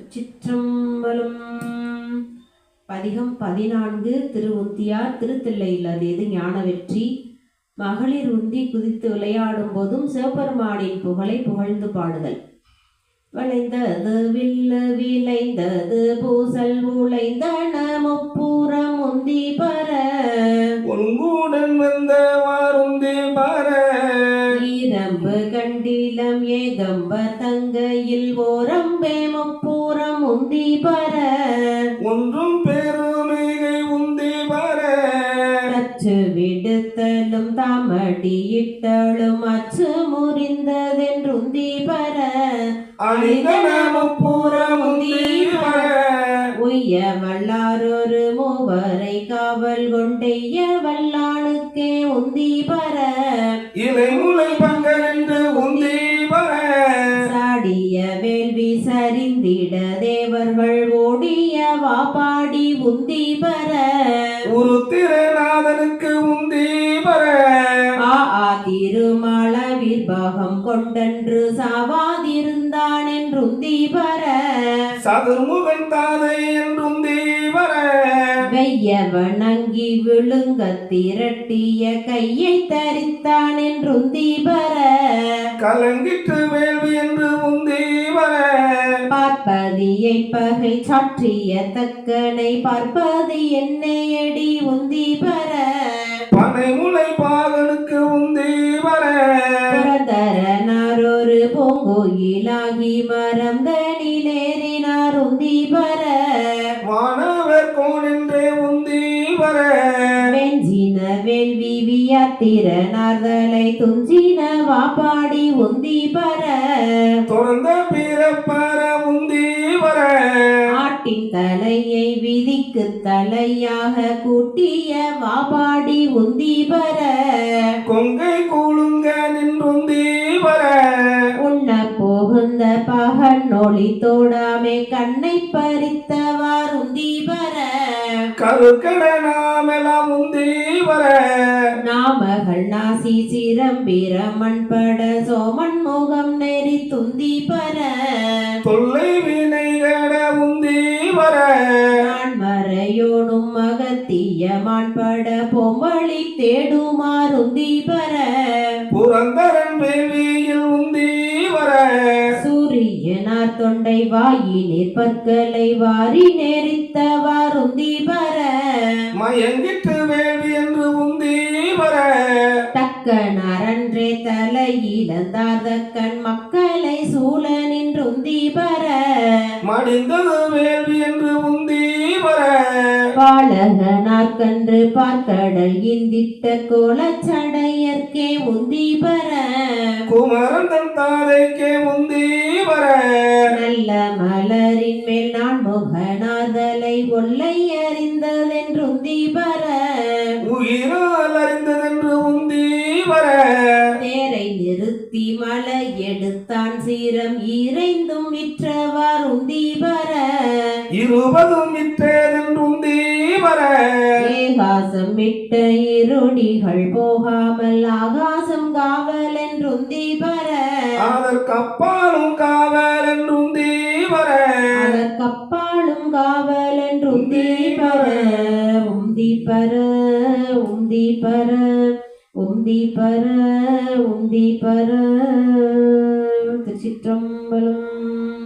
சிற்றம்பலம். பதிகம் பதினான்கு திரு உந்தியார் திருத்தில்லையில். அது எது? ஞான வெற்றி. மகளிர் உந்தி குதித்து விளையாடும் போதும் சிவபெருமானின் புகழை புகழ்ந்து பாடுதல். வளைந்தது வில்லு விளைந்தது பூசல் உழைந்தன முப்புறம் உந்தி பர. உன்கூடன் வந்த வாருந்தே பார. ஈரம்பு கண்டிலம் ஏகம்ப தங்கையில் ஓரம்பே முப்புறம் உந்தி பர. ஒன்றும் பெருமிகை உந்தே பார. அச்சு விடுத்தலும் தாமடியிட்டலும் அச்சு முறிந்ததென்றுந்தி பர. உய்ய வல்லாரொரு மூவரை காவல் கொண்டெய்ய வல்லானுக்கே உந்தி பர. இலை சரிந்திட தேவர்கள் ஓடிய வாபாடி உந்தி பர ஒரு திறநாதனுக்கு உந்தே பார ஆ ஆ திருமாளவிர் பாகம் கொண்டன்று சாவாதிருந்தான் என்றுந்தி பர சதுர்முகன் தாதை என்றும் தேவர வெய்ய வணங்கி விழுங்க திரட்டிய கையை தரித்தான் என்றுந்தி பர கலங்கிற்று வேள்வி என்று உந்தேவர பதியை பகை சாற்றிய தக்கனை பார்ப்பது என்னையடி உந்தி பர பனை முளை வியாத்திரனார்தலை துஞ்சின வாப்பாடி உந்தி பர. தொடர்ந்த பிறப்பர உந்தேவர ஆட்டின் தலையை விதிக்கு தலையாக கூட்டிய வாபாடி உந்தி பர. கொங்கை நொழி தோடாமே கண்ணை பறித்தவார் உந்தி பர கருக்கட நாமெல்லாம் உந்தேவர நாமகள் நாசி சிரம்பிரமன் பட சோமன் முகம் நெறி துந்தி பர. தொல்லை வினைகட உந்தேவர நான் மறையோனும் மகத்திய மான்பட பொம்மளி தேடுமாறுந்தி பர. புரந்தரன் வேள்வியில் சூரியனார் தொண்டை வாயினிற் பற்களை வாரி நெறித்தவாறுந்தி பர. மயங்கிற்று வேள்வி என்று உந்தேவர தக்க நரன்றே தலையிழந்தாத கண் மக்களை சூழ நின்றுந்தி பர. மடிந்தது வேள்வி என்று உந்தேவர பாலகனார்கன்று பார்க்கடல் இந்தித்த கோலச்சடையர்க்கே உந்தி பர குமரன் தன் தாதைக்கே உந்தேவர நல்ல மலரின் மேல் நான் முகநாதலை ஒல்லை அறிந்ததென்றுந்தி பர உயிரால் அறிந்ததென்று உந்தேவர தேரை நிறுத்தி மலை எடுத்தான் சீரம் இறைந்தும் விற்றவார் உந்தி பர இருபதும் உந்தேவர ஏகாசம் விட்ட இருடிகள் போகாமல் ஆகாசம் காவல் என்றுந்தி பர அதற்கப்பாலும் காவல் என்று உந்தேவர அதற்கப்பாலும் காவல் என்றுந்தி பர உந்தி பர உந்தி பர உந்தி பர உந்தி பர திருச்சிற்றம்பலம்.